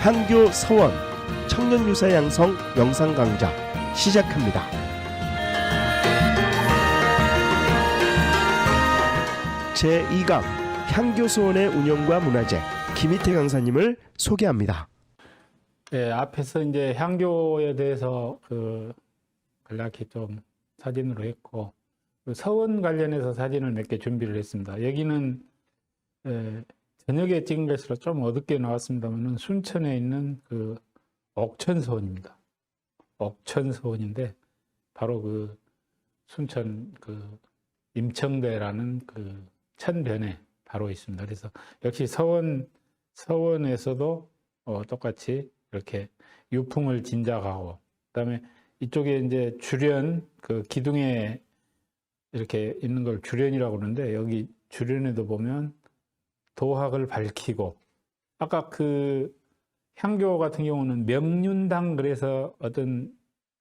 향교 서원 청년 유사 양성 영상 강좌 시작합니다. 제 2강 향교 서원의 운영과 문화재 김희태 강사님을 소개합니다. 네, 앞에서 이제 향교에 대해서 그 간략히 좀 사진으로 했고 그 서원 관련해서 사진을 몇 개 준비를 했습니다. 여기는 에, 저녁에 찍은 것으로 좀 어둡게 나왔습니다만은 순천에 있는 그 옥천서원입니다. 옥천서원인데 바로 그 순천 그 임청대라는 그 천변에 바로 있습니다. 그래서 역시 서원 서원에서도 어, 똑같이 이렇게 유풍을 진작하고 그다음에 이쪽에 이제 주련 그 기둥에 이렇게 있는 걸 주련이라고 그러는데 여기 주련에도 보면 도학을 밝히고 아까 그 향교 같은 경우는 명륜당 그래서 어떤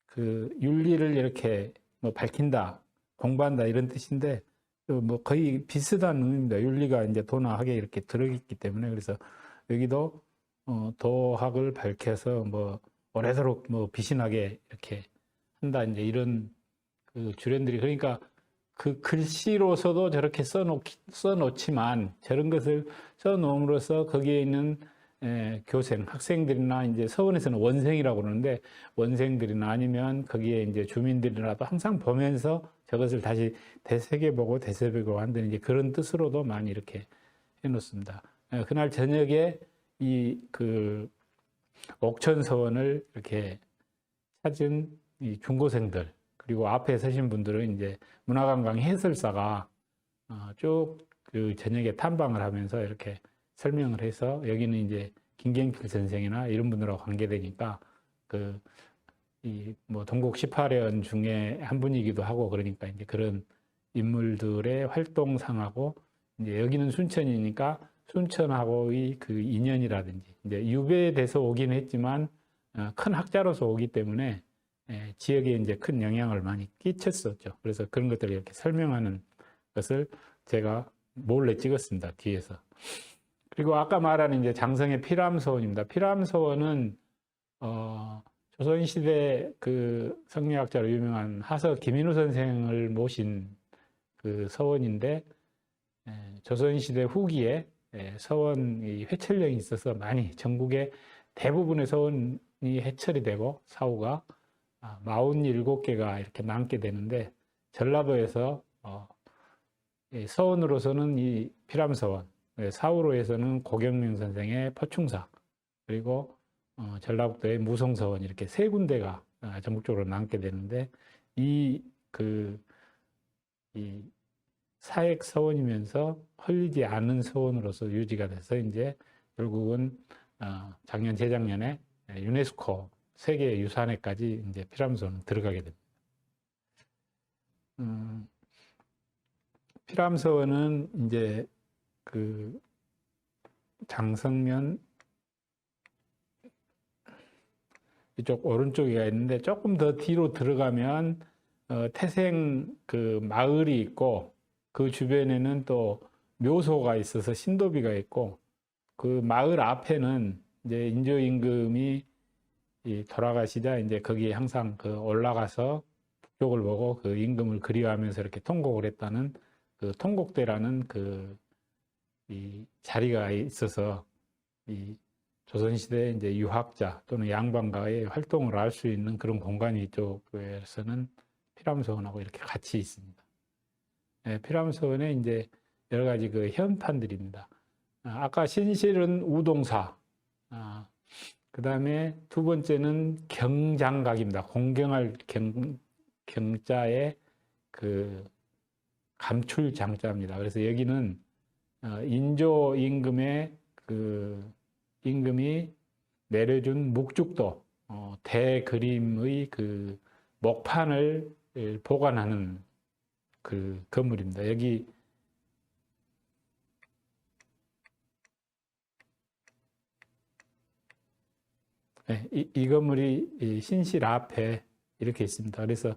그 윤리를 이렇게 뭐 밝힌다 공부한다 이런 뜻인데 그뭐 거의 비슷한 의미입니다. 윤리가 이제 도나하게 이렇게 들어있기 때문에 그래서 여기도 어, 도학을 밝혀서 뭐 오래도록 뭐 비신하게 이렇게 한다 이제 이런 그 주련들이 그러니까 그 글씨로서도 저렇게 써놓 써놓지만 저런 것을 써놓음으로써 거기에 있는 에, 교생 학생들이나 이제 서원에서는 원생이라고 그러는데 원생들이나 아니면 거기에 이제 주민들이라도 항상 보면서 저것을 다시 되새겨보고 되새겨보고 한다는 이제 그런 뜻으로도 많이 이렇게 해놓습니다. 에, 그날 저녁에 이 그 옥천 서원을 이렇게 찾은 이 중고생들 그리고 앞에 서신 분들은 이제 문화관광 해설사가 어, 쭉그 저녁에 탐방을 하면서 이렇게 설명을 해서 여기는 이제 김경필 선생이나 이런 분들하고 관계되니까 그 이 뭐 동국 18연 중에 한 분이기도 하고 그러니까 이제 그런 인물들의 활동상하고 이제 여기는 순천이니까 순천하고의 그 인연이라든지 이제 유배돼서 오긴 했지만 어, 큰 학자로서 오기 때문에 예, 지역에 이제 큰 영향을 많이 끼쳤었죠. 그래서 그런 것들을 이렇게 설명하는 것을 제가 몰래 찍었습니다. 뒤에서. 그리고 아까 말한 이제 장성의 피람서원입니다. 피람서원은 어, 조선시대 그 성리학자로 유명한 하서 김인우 선생을 모신 그 서원인데 에, 조선시대 후기에 에, 서원이 회철령이 있어서 많이 전국의 대부분의 서원이 해철이 되고 사후가 아, 47개가 이렇게 남게 되는데 전라도에서 어, 이 서원으로서는 이 피람서원, 예, 사후로에서는 고경명 선생의 포충사 그리고 어, 전라북도의 무송서원 이렇게 세 군데가 아, 전국적으로 남게 되는데 이 그 이 사액 서원이면서 헐리지 않은 서원으로서 유지가 돼서 이제 결국은 어, 작년 재작년에 유네스코 세계 유산에까지 이제 피람서는 들어가게 됩니다. 음, 피람서원은 이제 그 장성면 이쪽 오른쪽에가 있는데 조금 더 뒤로 들어가면 어, 태생 그 마을이 있고 그 주변에는 또 묘소가 있어서 신도비가 있고 그 마을 앞에는 이제 인조 임금이 이 돌아가시자 이제 거기에 항상 그 올라가서 북쪽을 보고 그 임금을 그리워하면서 이렇게 통곡을 했다는 그 통곡대라는 그 이 자리가 있어서 이 조선시대 이제 유학자 또는 양반가의 활동을 할수 있는 그런 공간이 이쪽에서는 피람서원하고 이렇게 같이 있습니다. 네, 피람서원에 이제 여러 가지 그 현판들입니다. 아, 아까 신실은 우동사, 아, 그 다음에 두 번째는 경장각입니다. 공경할 경, 경자의 그 감출 장자입니다. 그래서 여기는 어, 인조 임금의 그 임금이 내려준 묵죽도 어, 대그림의 그 목판을 보관하는 그 건물입니다. 여기 이, 이 건물이 이 신실 앞에 이렇게 있습니다. 그래서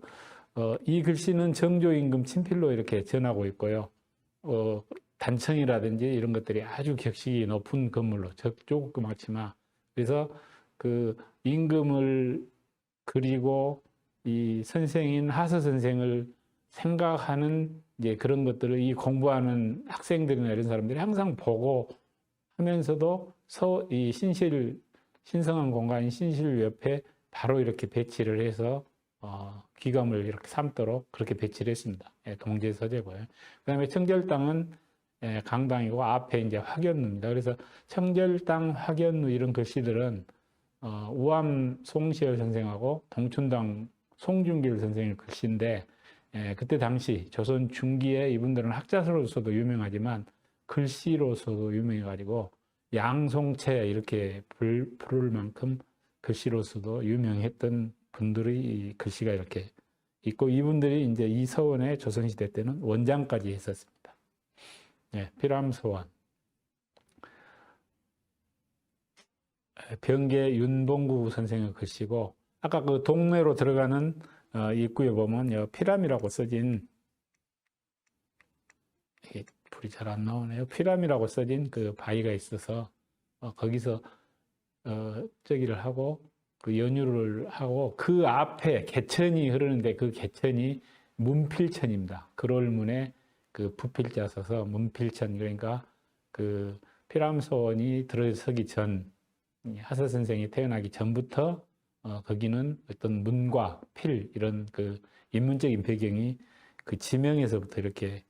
어, 이 글씨는 정조 임금 친필로 이렇게 전하고 있고요. 어, 단청이라든지 이런 것들이 아주 격식이 높은 건물로 적 조그맣지만 그래서 그 임금을 그리고 이 선생인 하서 선생을 생각하는 이제 그런 것들을 이 공부하는 학생들이나 이런 사람들이 항상 보고 하면서도 서, 이 신실, 신성한 공간인 신실 옆에 바로 이렇게 배치를 해서 어, 귀감을 이렇게 삼도록 그렇게 배치를 했습니다. 예, 동제 서재고요. 그 다음에 청절당은 예, 강당이고 앞에 이제 확연루입니다. 그래서 청절당, 확연루 이런 글씨들은 어, 우암 송시열 선생하고 동춘당 송중길 선생의 글씨인데 예, 그때 당시 조선 중기에 이분들은 학자로서도 유명하지만 글씨로서도 유명해가지고 양송채 이렇게 불, 부를 만큼 글씨로서도 유명했던 분들의 이 글씨가 이렇게 있고 이분들이 이제 이 서원에 조선시대 때는 원장까지 했었습니다. 예, 피람 서원. 에, 병계 윤봉구 선생의 글씨고 아까 그 동네로 들어가는 어, 입구에 보면 여 피람이라고 써진 불이 잘 안 나오네요. 피람이라고 써진 그 바위가 있어서 어, 거기서 어, 저기를 하고 그 연유를 하고 그 앞에 개천이 흐르는데 그 개천이 문필천입니다. 그롤문에 그 부필자 써서 문필천 그러니까 그 피람소원이 들어서기 전이 하서 선생이 태어나기 전부터 어, 거기는 어떤 문과 필 이런 그 인문적인 배경이 그 지명에서부터 이렇게 예,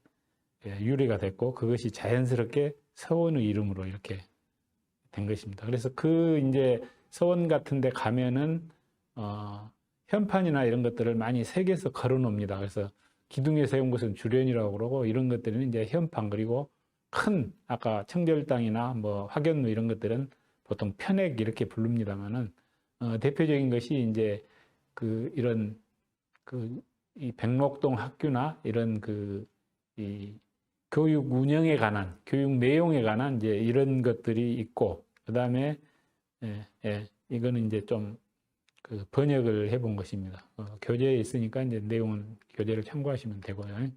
유래가 됐고 그것이 자연스럽게 서원의 이름으로 이렇게 된 것입니다. 그래서 그 이제 서원 같은 데 가면은 어, 현판이나 이런 것들을 많이 새겨서 걸어 놓습니다. 그래서 기둥에 세운 것은 주련이라고 그러고 이런 것들은 이제 현판 그리고 큰 아까 청절당이나 뭐 확연루 이런 것들은 보통 편액 이렇게 부릅니다만은 어, 대표적인 것이 이제 그 이런 그 이 백록동 학교나 이런 그이 교육 운영에 관한 교육 내용에 관한 이제 이런 것들이 있고 그 다음에 예, 예, 이거는 이제 좀 그 번역을 해본 것입니다. 어, 교재에 있으니까 이제 내용은 교재를 참고하시면 되고요.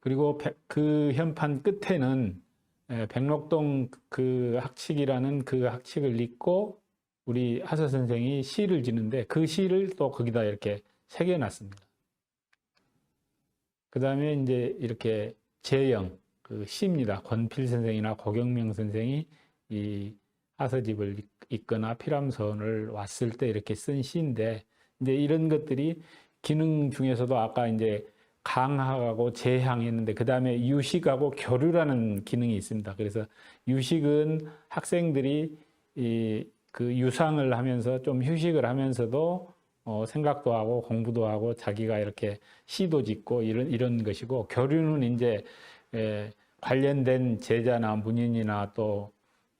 그리고 백- 그 현판 끝에는 예, 백록동 그 학칙이라는 그 학칙을 읽고 우리 하서 선생이 시를 지는데 그 시를 또 거기다 이렇게 새겨놨습니다. 그 다음에 이제 이렇게 재영, 그 시입니다. 권필 선생이나 고경명 선생이 이 하서집을 읽- 읽거나 피람선을 왔을 때 이렇게 쓴 시인데 이제 이런 것들이 기능 중에서도 아까 이제 강하고 재향했는데 그 다음에 유식하고 교류라는 기능이 있습니다. 그래서 유식은 학생들이 이 그 유상을 하면서 좀 휴식을 하면서도 어, 생각도 하고 공부도 하고 자기가 이렇게 시도 짓고 이런 이런 것이고 교류는 이제 에, 관련된 제자나 문인이나 또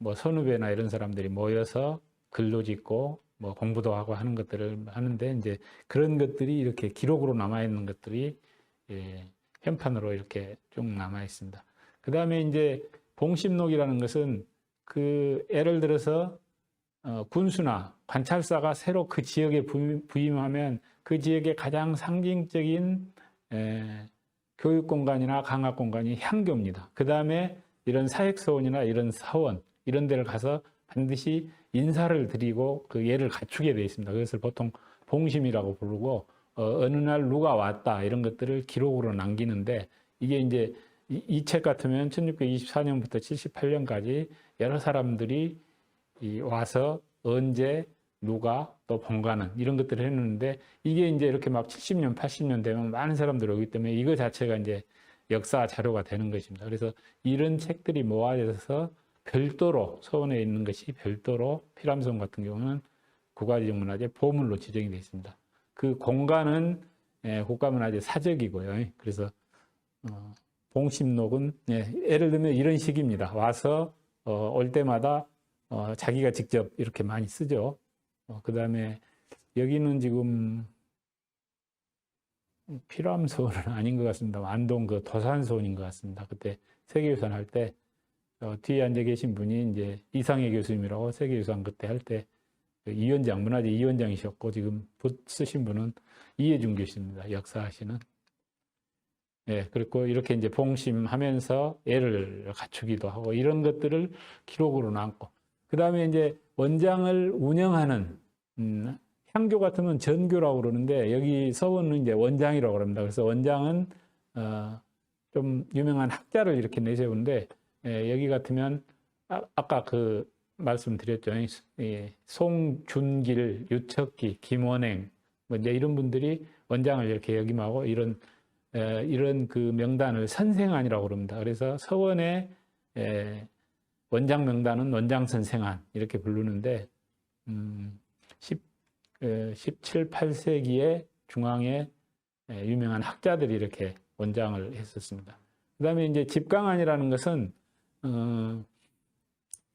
뭐 선후배나 이런 사람들이 모여서 글도 짓고 뭐 공부도 하고 하는 것들을 하는데 이제 그런 것들이 이렇게 기록으로 남아 있는 것들이 예, 현판으로 이렇게 쭉 남아 있습니다. 그 다음에 이제 봉심록이라는 것은 그 예를 들어서 어, 군수나 관찰사가 새로 그 지역에 부- 부임하면 그 지역의 가장 상징적인 에, 교육 공간이나 강학 공간이 향교입니다. 그 다음에 이런 사획서원이나 이런 사원 이런 데를 가서 반드시 인사를 드리고 그 예를 갖추게 되어 있습니다. 그것을 보통 봉심이라고 부르고 어, 느날 누가 왔다 이런 것들을 기록으로 남기는데 이게 이제 이 책 같으면 1624년부터 78년까지 여러 사람들이 이 와서 언제 누가 또 본가는 이런 것들을 했는데 이게 이제 이렇게 막 70년, 80년 되면 많은 사람들이 오기 때문에 이거 자체가 이제 역사 자료가 되는 것입니다. 그래서 이런 책들이 모아져서 별도로 서원에 있는 것이 별도로 피람성 같은 경우는 국가지정문화재 보물로 지정이 되어 있습니다. 그 공간은 예, 국가문화재 사적이고요. 그래서 어, 봉심록은 예, 예를 들면 이런 식입니다. 와서 어, 올 때마다 어, 자기가 직접 이렇게 많이 쓰죠. 그 다음에 여기는 지금 피람소는 아닌 것 같습니다. 안동 그 도산소원인 것 같습니다. 그때 세계유산 할 때, 어, 뒤에 앉아 계신 분이 이제 이상해 교수님이라고 세계유산 그때 할 때, 그 이원장, 문화재 이원장이셨고, 지금 붓 쓰신 분은 이해준 교수입니다. 역사하시는. 예, 그리고 이렇게 이제 봉심하면서 애를 갖추기도 하고, 이런 것들을 기록으로 남고, 그 다음에 이제 원장을 운영하는, 음, 향교 같으면 전교라고 그러는데, 여기 서원은 이제 원장이라고 그럽니다. 그래서 원장은, 어, 좀 유명한 학자를 이렇게 내세우는데, 예, 여기 같으면, 아, 아까 그 말씀드렸죠. 예, 송준길, 유척기, 김원행, 뭐 이제 이런 분들이 원장을 이렇게 역임하고 이런 에, 이런 그 명단을 선생안이라고 그럽니다. 그래서 서원의 에, 원장 명단은 원장 선생안 이렇게 부르는데 음, 10, 에, 17, 8세기에 중앙에 에, 유명한 학자들이 이렇게 원장을 했었습니다. 그 다음에 이제 집강안이라는 것은 어,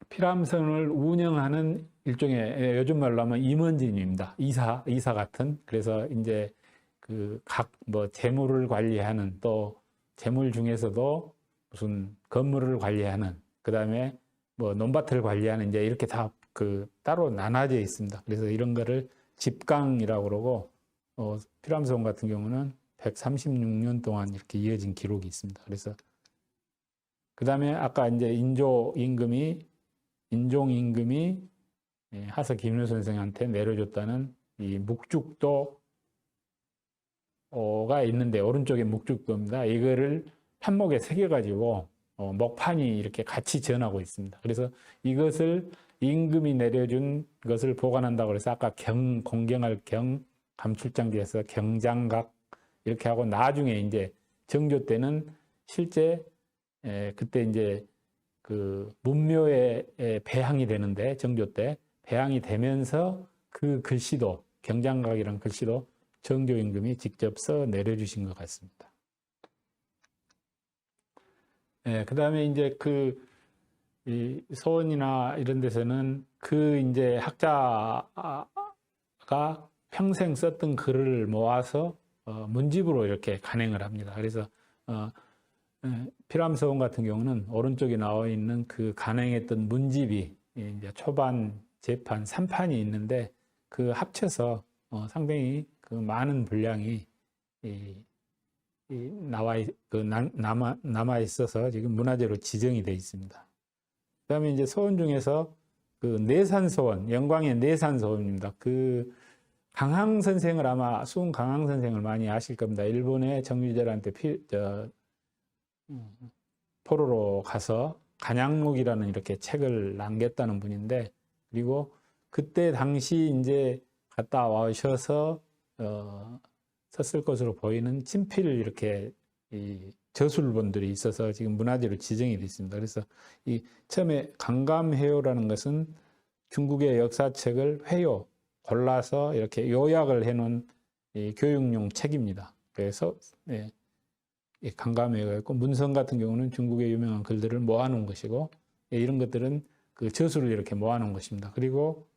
피람선을 운영하는 일종의 예, 요즘 말로 하면 임원진입니다. 이사 이사 같은 그래서 이제 그 각 뭐 재물을 관리하는 또 재물 중에서도 무슨 건물을 관리하는 그 다음에 뭐 논밭을 관리하는 이제 이렇게 다 그 따로 나눠져 있습니다. 그래서 이런 거를 집강이라고 그러고 어, 피람선 같은 경우는 136년 동안 이렇게 이어진 기록이 있습니다. 그래서 그 다음에 아까 이제 인조 임금이 인종 임금이 예, 하서 김윤 선생한테 내려줬다는 이 묵죽도 가 있는데 오른쪽에 묵죽도입니다. 이거를 판목에 새겨가지고 어, 목판이 이렇게 같이 전하고 있습니다. 그래서 이것을 임금이 내려준 것을 보관한다고 해서 아까 경 공경할 경 감출장지에서 경장각 이렇게 하고 나중에 이제 정조 때는 실제 에, 그때 이제 그 문묘에 에, 배향이 되는데 정조 때 배향이 되면서 그 글씨도 경장각이란 글씨도 정조 임금이 직접 써 내려주신 것 같습니다. 예, 그 다음에 이제 그, 이 서원이나 이런 데서는 그 이제 학자가 평생 썼던 글을 모아서 어, 문집으로 이렇게 간행을 합니다. 그래서, 어, 예, 피람서원 같은 경우는 오른쪽에 나와 있는 그 간행했던 문집이 이제 초반, 재판, 3판이 있는데 그 합쳐서 어, 상당히 그 많은 분량이 이, 이 나와 있- 그 남- 남아 남아 있어서 지금 문화재로 지정이 돼 있습니다. 그다음에 이제 소원 중에서 그 내산 소원, 영광의 내산 소원입니다. 그 강항 선생을 아마 수은 강항 선생을 많이 아실 겁니다. 일본의 정유재한테 피, 저, 음, 포로로 가서 간양록이라는 이렇게 책을 남겼다는 분인데 그리고 그때 당시 이제 갔다 와셔서 어, 썼을 것으로 보이는 친필을 이렇게 이 저술본들이 있어서 지금 문화재로 지정이 되어 있습니다. 그래서 이 처음에 강감회요라는 것은 중국의 역사책을 회요 골라서 이렇게 요약을 해놓은 이 교육용 책입니다. 그래서 네, 이 강감회요가 있고 문성 같은 경우는 중국의 유명한 글들을 모아놓은 것이고 예, 이런 것들은 그 저술을 이렇게 모아놓은 것입니다. 그리고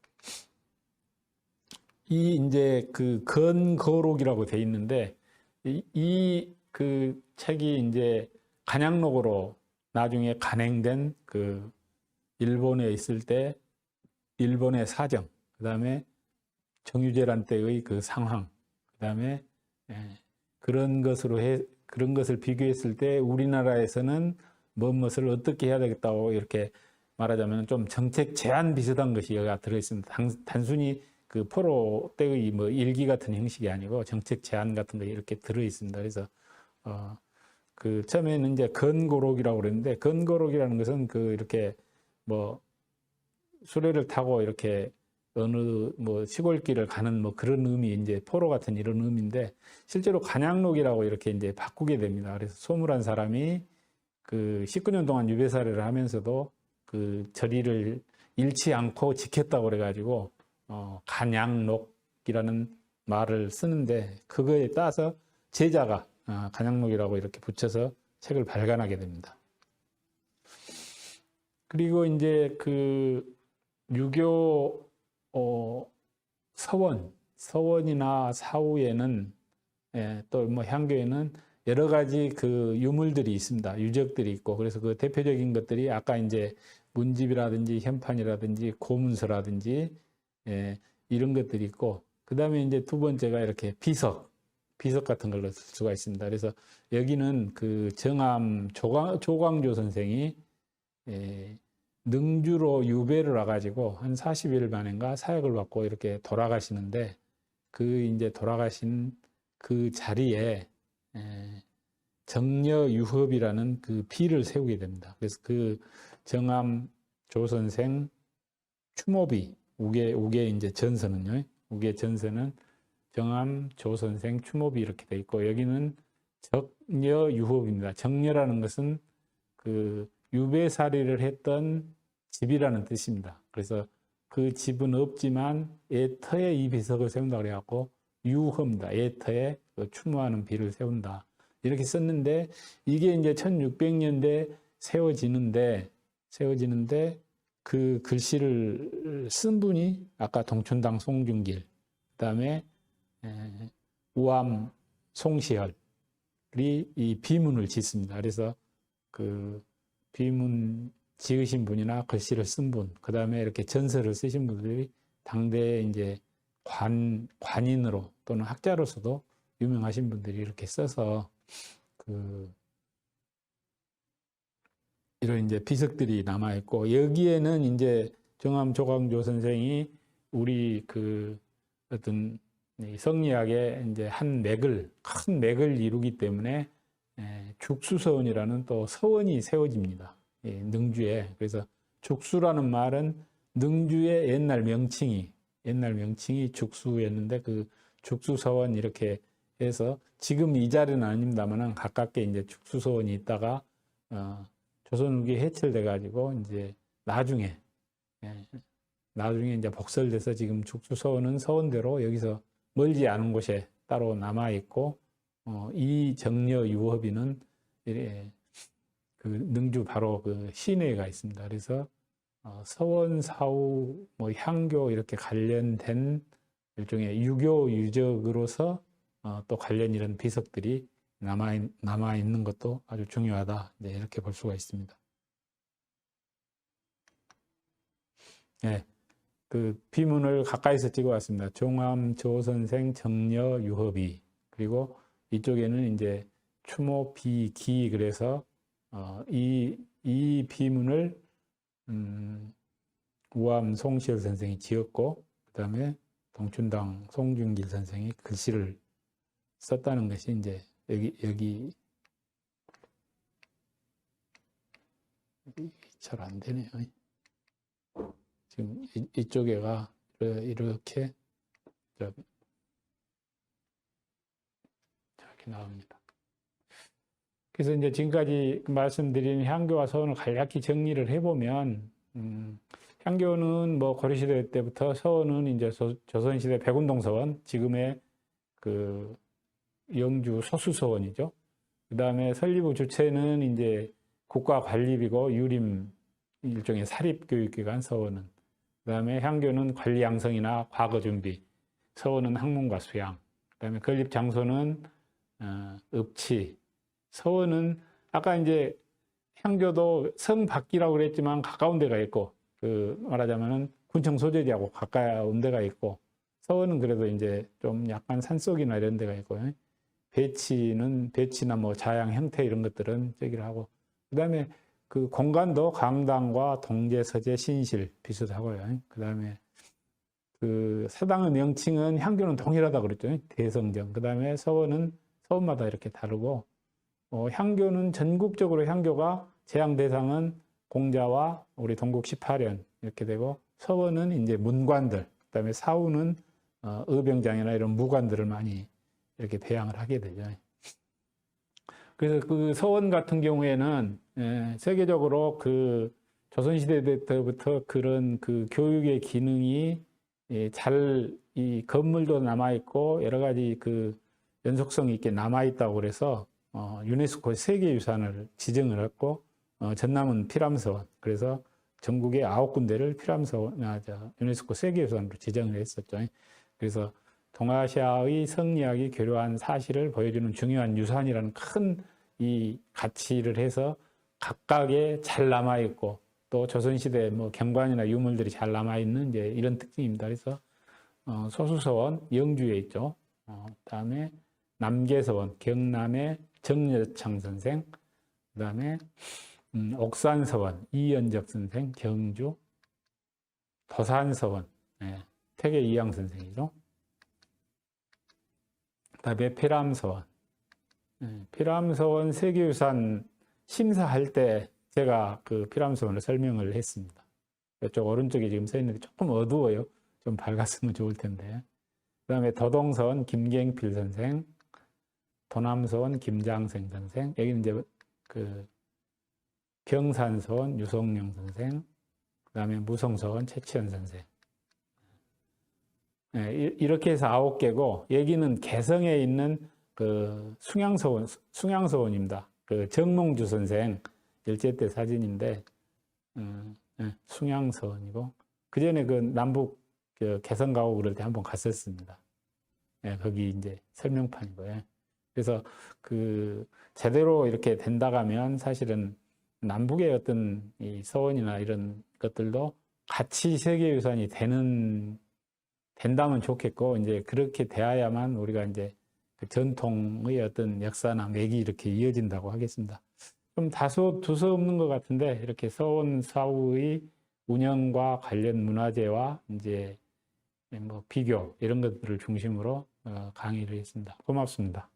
이 이제 그 건거록이라고 돼 있는데 이 그 책이 이제 간양록으로 나중에 간행된 그 일본에 있을 때 일본의 사정, 그 다음에 정유재란 때의 그 상황, 그 다음에 그런 것으로 해 그런 것을 비교했을 때 우리나라에서는 무엇을 어떻게 해야 되겠다고 이렇게 말하자면 좀 정책 제안 비슷한 것이 여기가 들어있습니다. 단, 단순히 그 포로 때의 뭐 일기 같은 형식이 아니고 정책 제안 같은 거 이렇게 들어 있습니다. 그래서 어, 그 처음에는 이제 건고록이라고 그랬는데 건고록이라는 것은 그 이렇게 뭐 수레를 타고 이렇게 어느 뭐 시골길을 가는 뭐 그런 의미 이제 포로 같은 이런 의미인데 실제로 간양록이라고 이렇게 이제 바꾸게 됩니다. 그래서 소물한 사람이 그 19년 동안 유배 사례를 하면서도 그 절의를 잃지 않고 지켰다고 그래가지고 어, 간양록이라는 말을 쓰는데 그거에 따라서 제자가 아, 간양록이라고 이렇게 붙여서 책을 발간하게 됩니다. 그리고 이제 그 유교 어, 서원, 서원이나 사후에는 예, 또뭐 향교에는 여러 가지 그 유물들이 있습니다. 유적들이 있고 그래서 그 대표적인 것들이 아까 이제 문집이라든지 현판이라든지 고문서라든지 예, 이런 것들이 있고 그 다음에 이제 두 번째가 이렇게 비석, 비석 같은 걸로 쓸 수가 있습니다. 그래서 여기는 그 정암 조광, 조광조 선생이 예, 능주로 유배를 와가지고 한 40일 만인가 사역을 받고 이렇게 돌아가시는데 그 이제 돌아가신 그 자리에 에, 정려 유협이라는 그 비를 세우게 됩니다. 그래서 그 정암 조선생 추모비 우계 우계 이제 전서는요. 우계 전서는 정암 조선생 추모비 이렇게 돼 있고 여기는 적녀 유협입니다. 정녀라는 것은 그 유배살이를 했던 집이라는 뜻입니다. 그래서 그 집은 없지만 애터에 이 비석을 세운다 그래갖고 유허입니다. 애터에 그 추모하는 비를 세운다. 이렇게 썼는데 이게 이제 1600년대 세워지는데 세워지는데 그 글씨를 쓴 분이 아까 동춘당 송중길 그다음에 에, 우암 송시열이 이 비문을 짓습니다. 그래서 그 비문 지으신 분이나 글씨를 쓴 분, 그 다음에 이렇게 전설을 쓰신 분들이 당대 이제 관, 관인으로 또는 학자로서도 유명하신 분들이 이렇게 써서 그 이런 이제 비석들이 남아 있고 여기에는 이제 정암 조광조 선생이 우리 그 어떤 이 성리학의 이제 한 맥을 큰 맥을 이루기 때문에 에, 죽수서원이라는 또 서원이 세워집니다. 예, 능주에 그래서 죽수라는 말은 능주의 옛날 명칭이 옛날 명칭이 죽수였는데 그 죽수서원 이렇게 해서 지금 이 자리는 아닙니다만은 가깝게 이제 죽수서원이 있다가 어, 조선후기 해체돼 가지고 이제 나중에 예, 나중에 이제 복설돼서 지금 죽수서원은 서원대로 여기서 멀지 않은 곳에 따로 남아 있고 어, 이 정려 유업이는 그 능주 바로 그 시내가 있습니다. 그래서 어, 서원 사후 뭐 향교 이렇게 관련된 일종의 유교 유적으로서 어, 또 관련 이런 비석들이 남아 있, 남아 있는 것도 아주 중요하다. 네, 이렇게 볼 수가 있습니다. 네, 그 비문을 가까이서 찍어왔습니다. 종암 조선생 정려 유허비 그리고 이쪽에는 이제 추모 비 기 그래서 어, 이, 이 비문을 음, 우암 송시열 선생이 지었고 그 다음에 동춘당 송중길 선생이 글씨를 썼다는 것이 이제 여기 여기 잘 안 되네요. 지금 이, 이쪽에가 이렇게 이렇게 나옵니다. 그래서 이제 지금까지 말씀드린 향교와 서원을 간략히 정리를 해보면, 음, 향교는 뭐 고려시대 때부터 서원은 이제 조, 조선시대 백운동 서원, 지금의 그 영주 소수서원이죠. 그 다음에 설립의 주체는 이제 국가관립이고 유림 일종의 사립교육기관 서원은. 그 다음에 향교는 관리 양성이나 과거 준비, 서원은 학문과 수양. 그 다음에 건립 장소는 어, 읍치, 서원은 아까 이제 향교도 성 밖이라고 그랬지만 가까운 데가 있고 그 말하자면은 군청 소재지하고 가까운 데가 있고 서원은 그래도 이제 좀 약간 산속이나 이런 데가 있고 배치는 배치나 뭐 자양 형태 이런 것들은 저기를 하고 그다음에 그 공간도 강당과 동제 서재 신실 비슷하고요. 그다음에 그 사당의 명칭은 향교는 동일하다 그랬죠. 대성정. 그다음에 서원은 서원마다 이렇게 다르고 어, 향교는 전국적으로 향교가 재앙 대상은 공자와 우리 동국 18년 이렇게 되고 서원은 이제 문관들, 그다음에 사우는 어, 의병장이나 이런 무관들을 많이 이렇게 배양을 하게 되죠. 그래서 그 서원 같은 경우에는 예, 세계적으로 그 조선시대 때부터 그런 그 교육의 기능이 예, 잘이 건물도 남아 있고 여러 가지 그 연속성 있게 남아 있다고 그래서 어, 유네스코 세계유산을 지정을 했고 어, 전남은 피람서원 그래서 전국에 아홉 군데를 피람서원 아, 저, 유네스코 세계유산으로 지정을 했었죠. 그래서 동아시아의 성리학이 교류한 사실을 보여주는 중요한 유산이라는 큰 이 가치를 해서 각각에 잘 남아 있고 또 조선시대 뭐 경관이나 유물들이 잘 남아 있는 이제 이런 특징입니다. 그래서 어, 소수서원 영주에 있죠. 어, 그다음에 남계서원 경남의 정여창 선생, 그 다음에 음, 옥산서원 이연적 선생 경주 도산서원 예, 태계 이양 선생이죠. 그다음에 피람서원 예, 피람서원 세계유산 심사할 때 제가 그 피람서원을 설명을 했습니다. 이쪽 오른쪽에 지금 써 있는 게 조금 어두워요. 좀 밝았으면 좋을 텐데. 그 다음에 도동서원 김갱필 선생, 도남서원 김장생 선생, 여기는 이제 그 경산서원 유성룡 선생, 그 다음에 무성서원 최치현 선생. 예, 이- 이렇게 해서 아홉 개고 여기는 개성에 있는 그 숭양서원 숭양서원입니다. 그 정몽주 선생 일제 때 사진인데 음, 예, 숭양서원이고 그 전에 그 남북 그 개성 가고 그럴 때 한번 갔었습니다. 예, 거기 이제 설명판이고요. 그래서 그 제대로 이렇게 된다 가면 사실은 남북의 어떤 이 서원이나 이런 것들도 같이 세계유산이 되는 된다면 좋겠고 이제 그렇게 돼야만 우리가 이제 그 전통의 어떤 역사나 맥이 이렇게 이어진다고 하겠습니다. 좀 다소 두서없는 것 같은데 이렇게 서원 사후의 운영과 관련 문화재와 이제 뭐 비교 이런 것들을 중심으로 어, 강의를 했습니다. 고맙습니다.